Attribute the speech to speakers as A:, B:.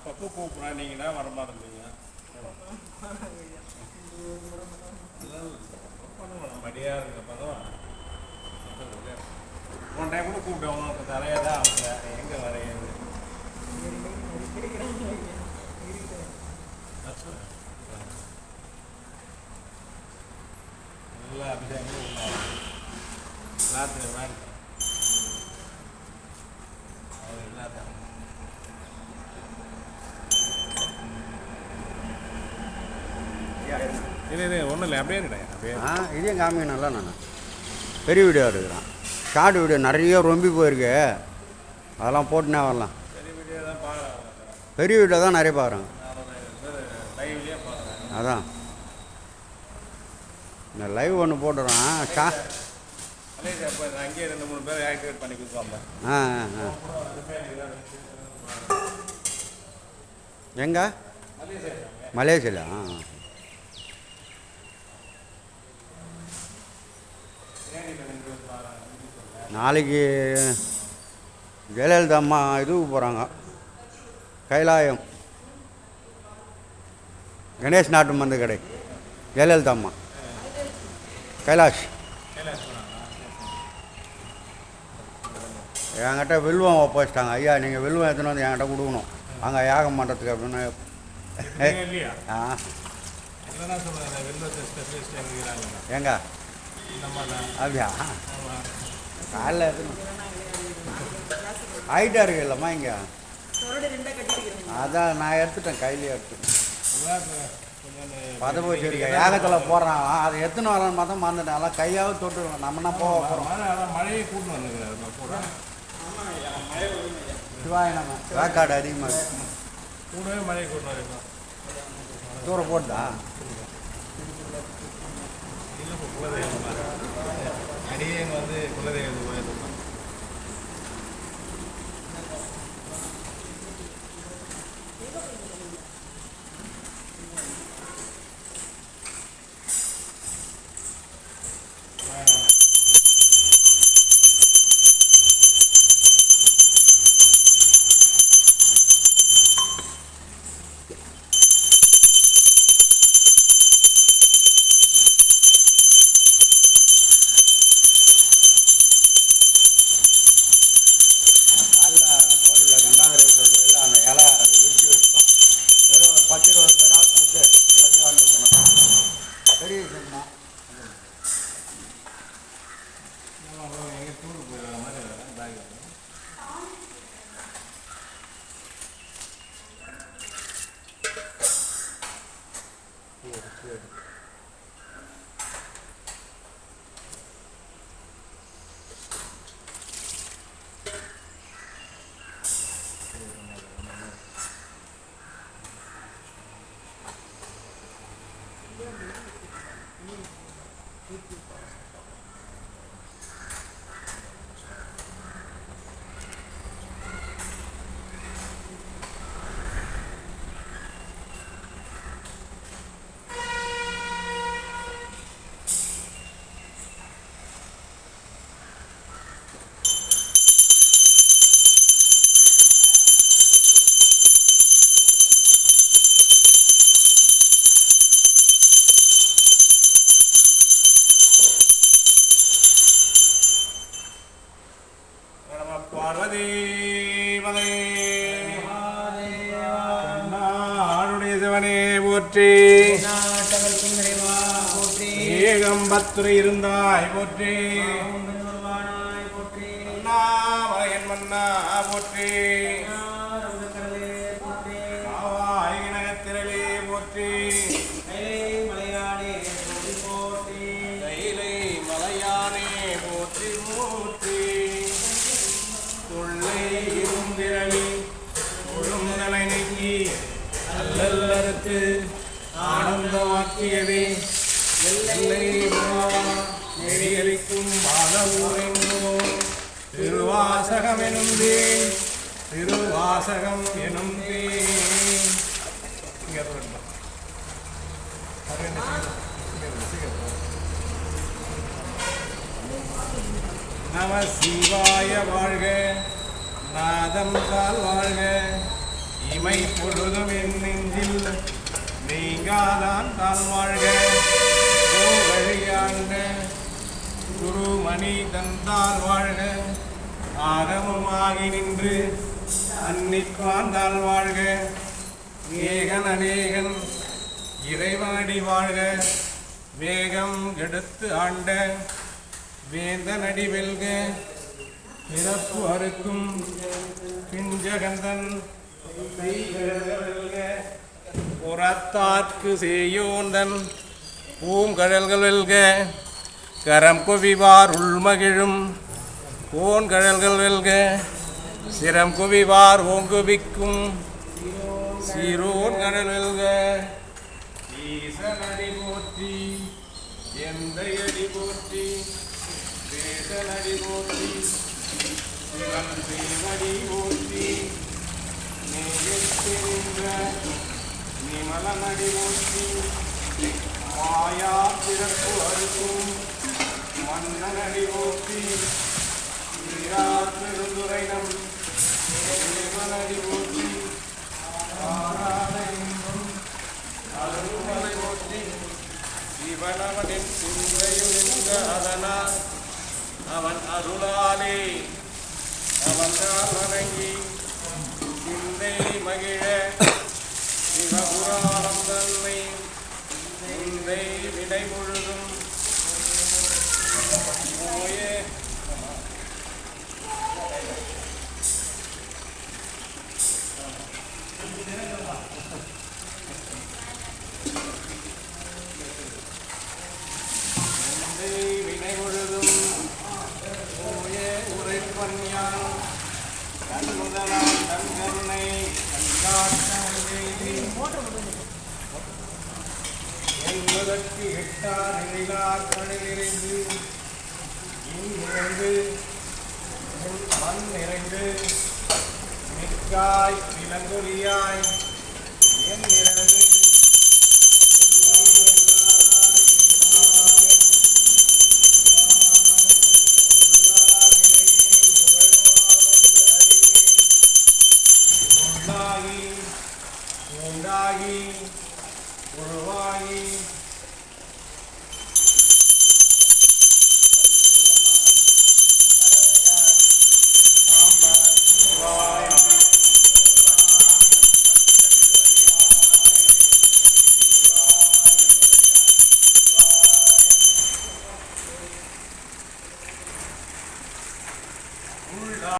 A: அப்பப்போ கூப்பிட்றேன் நீங்கள் தான் வரமாட்டேங்க மடியாக இருக்கு பதம் போன டைம் கூட கூப்பிட்டேன் உனக்கு தான் எங்கே வரையாது நல்லா அபிஷேகம் ராத்திரி மாதிரி இல்லை இது ஒன்றும் இல்லை அப்படியே இருக்கேன் அப்படியே.
B: ஆ இதையும் காமிக்கணும்ல நான் பெரிய வீடியோ எடுக்கிறான். ஷார்ட் வீடியோ நிறைய ரொம்பி போயிருக்கு. அதெல்லாம் போட்டுனே வரலாம்.
A: பெரிய வீடியோ தான் பார்க்குறேன்
B: பெரிய வீடியோ தான் நிறைய பார்க்குறாங்க
A: லைவ்லேயே
B: அதான். இந்த லைவ் ஒன்று போட்டுறான். ஷா
A: அங்கேயே ரெண்டு மூணு பேர் ஆக்டிவேட் பண்ணி கொடுப்பாங்க
B: ஆ ஆ ஆ. எங்க? மலேசியா. ஆ. நாளைக்கு ஜெயலலிதா அம்மா இதுக்கு போகிறாங்க கைலாயம். கணேஷ் நாட்டு மருந்து கடை. ஜெயலலிதா அம்மா. கைலாஷ். என்கிட்ட வில்வம் ஒப்படைச்சிட்டாங்க. ஐயா நீங்கள் வில்வம் எடுத்துன்னு வந்து என்கிட்ட கொடுக்கணும். அங்கே யாகம் பண்ணுறதுக்கு அப்படின்னு. ஆ.
A: இல்லைன்னா
B: அப்படியா? காலைல எடுத்துன்னு ஹைட்டாக இருக்கு இல்லைம்மா இங்கே அதான் நான் எடுத்துட்டேன் கையிலே எடுத்துட்டேன். பத போச்சு இருக்கேன் யாகத்தில் போடுறான் அதை எடுத்துன்னு வரலான்னு பார்த்தா மறந்துட்டேன். அதெல்லாம் கையாவது தொட்டுருவேன் நம்ம என்ன போக போகிறோம்
A: மழையை கூட்டு வந்துருக்கிறாரு கூட
B: சிவாய நம்ம வேக்காடு அதிகமாக இருக்கு
A: கூடவே மழையை கூட்டு
B: தூரம் போட்டுதா?
A: குலதெய்வம் அடியே வந்து குலதெய்வம் கோயில் பார்வதி மலை ஆளுடைய சிவனே போற்றி. ஏகம்பத்துரை இருந்தாய் போற்றி. போற்றி. தொல்லை இருந்திரளி தொழும் நீக்கி அல்லல்லருக்கு ஆனந்தமாக்கியதே எல்லை நெறியளிக்கும் பாலவூரெங்கோ திருவாசகம் எனும் தே திருவாசகம் எனும் இங்கே நம சிவாய வாழ்க. நாதம் கால் வாழ்க. இமை பொழுதும் என் நெஞ்சில் நீங்காதான் தாழ் வாழ்க. ஓ வழியாண்ட குருமணி தந்தால் வாழ்க. ஆகமமாகி நின்று அன்னிப்பாந்தால் வாழ்க. ஏகன் அநேகன் இறைவனடி வாழ்க. வேகம் எடுத்து ஆண்ட வேந்தனடி வெல்க. பிறப்பு அறுக்கும் பிஞ்சகந்தன் புறத்தார்க்கு செய்யோந்தன் பூங்கழல்கள் வெல்க கரம் குவிவார் உள்மகிழும் ஓன்கழல்கள் வெல்க சிரம் குவிவார் ஓங்குவிக்கும் சீரோன் கடல் வெல்க. ஈசனடி போற்றி எந்த அடி போற்றி தேசனடி போற்றி. சிவன் தேவடி போற்றி நேயத்து நின்ற மாயா பிறப்பு அறுக்கும் மன்னனடி போற்றி பெருந்துரைனம் வணங்கி சிந்தை மகிழ சிவபுராணம் தன்னை சிந்தை விடைமுள்ள கண்கருணை தன் என்பதற்கு எட்டார் எழிலார் கடலிருந்து இன் நிறைந்து மண் நிறைந்து மிக்காய் விலங்கொலியாய் என் நிறைந்து